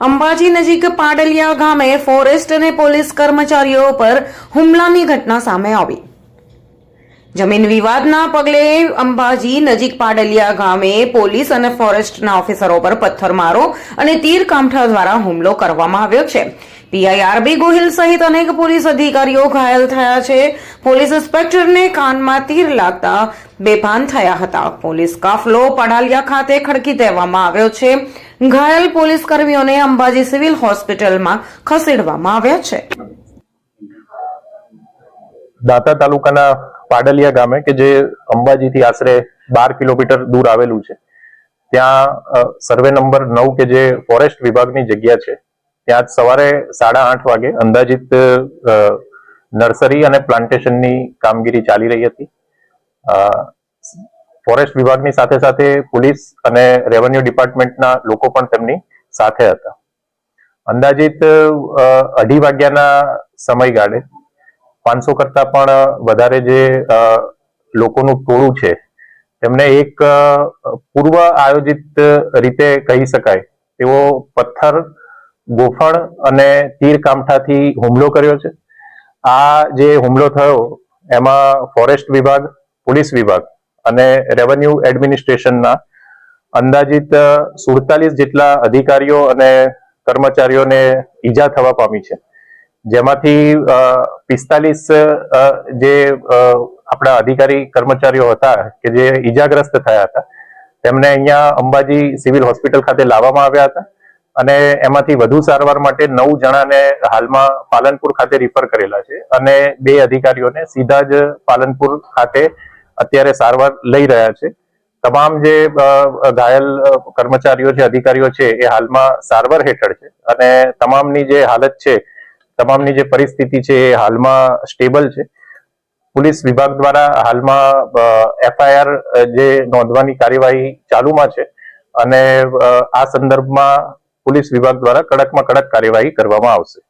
અંબાજી નજીક પાડલિયા ગામે ફોરેસ્ટ અને પોલીસ કર્મચારીઓ પર હુમલાની ઘટના સામે આવી. જમીન વિવાદના પગલે અંબાજી નજીક પાડલિયા ગામે પોલીસ અને ફોરેસ્ટના ઓફિસરો પર પથ્થરમારો અને તીર કામઠા દ્વારા હુમલો કરવામાં આવ્યો છે. પીઆઈઆરબી ગોહિલ સહિત અનેક પોલીસ અધિકારીઓ ઘાયલ થયા છે. પોલીસ ઇન્સ્પેક્ટરને કાનમાં તીર લાગતા બેભાન થયા હતા. પોલીસ કાફલો પડાલિયા ખાતે ખડકી દેવામાં આવ્યો છે. ઘાયલ પોલીસ કર્મીઓને અંબાજી સિવિલ હોસ્પિટલમાં ખસેડવામાં આવ્યા છે. દાતા તાલુકાના પાડલિયા ગામે, કે જે અંબાજીથી આશરે બાર કિલોમીટર દૂર આવેલું છે. ત્યાં સર્વે નંબર નવ કે જે ફોરેસ્ટ વિભાગની જગ્યા છે ત્યાં સવારે સાડા આઠ વાગે અંદાજિત નર્સરી અને પ્લાન્ટેશનની કામગીરી ચાલી રહી હતી. ફોરેસ્ટ વિભાગની સાથે સાથે પોલીસ અને રેવન્યુ ડિપાર્ટમેન્ટના લોકો પણ તેમની સાથે હતા. અંદાજિત અઢી વાગ્યાના સમયગાળે પાંચસો કરતા પણ વધારે જે લોકોનું ટોળું છે, તેમને એક પૂર્વ આયોજિત રીતે કહી શકાય તેઓ પથ્થર ગોફણ અને તીર કામઠાથી હુમલો કર્યો છે. આ જે હુમલો થયો, એમાં ફોરેસ્ટ વિભાગ, પોલીસ વિભાગ અને રેવન્યુ એડમિનિસ્ટ્રેશનના અંદાજિત સુડતાલીસ જેટલા અધિકારીઓ અને કર્મચારીઓને ઈજા થવા પામી છે. જેમાંથી પિસ્તાલીસ જે આપણા અધિકારી કર્મચારીઓ હતા કે જે ઈજાગ્રસ્ત થયા હતા, તેમને અહીંયા અંબાજી સિવિલ હોસ્પિટલ ખાતે લાવવામાં આવ્યા હતા. અને એમાંથી વધુ સારવાર માટે નવ જણાને હાલમાં પાલનપુર ખાતે રિફર કરેલા છે અને બે અધિકારીઓને સીધા જ પાલનપુર ખાતે અત્યારે સારવાર લઈ રહ્યા છે. તમામ જે ઘાયલ કર્મચારીઓ છે અધિકારીઓ છે એ હાલમાં સારવાર હેઠળ છે અને તમામની જે હાલત છે, તમામની જે પરિસ્થિતિ છે એ હાલમાં સ્ટેબલ છે. પોલીસ વિભાગ દ્વારા હાલમાં એફઆઈઆર જે નોંધવાની કાર્યવાહી ચાલુમાં છે અને આ સંદર્ભમાં પોલીસ વિભાગ દ્વારા કડકમાં કડક કાર્યવાહી કરવામાં આવશે.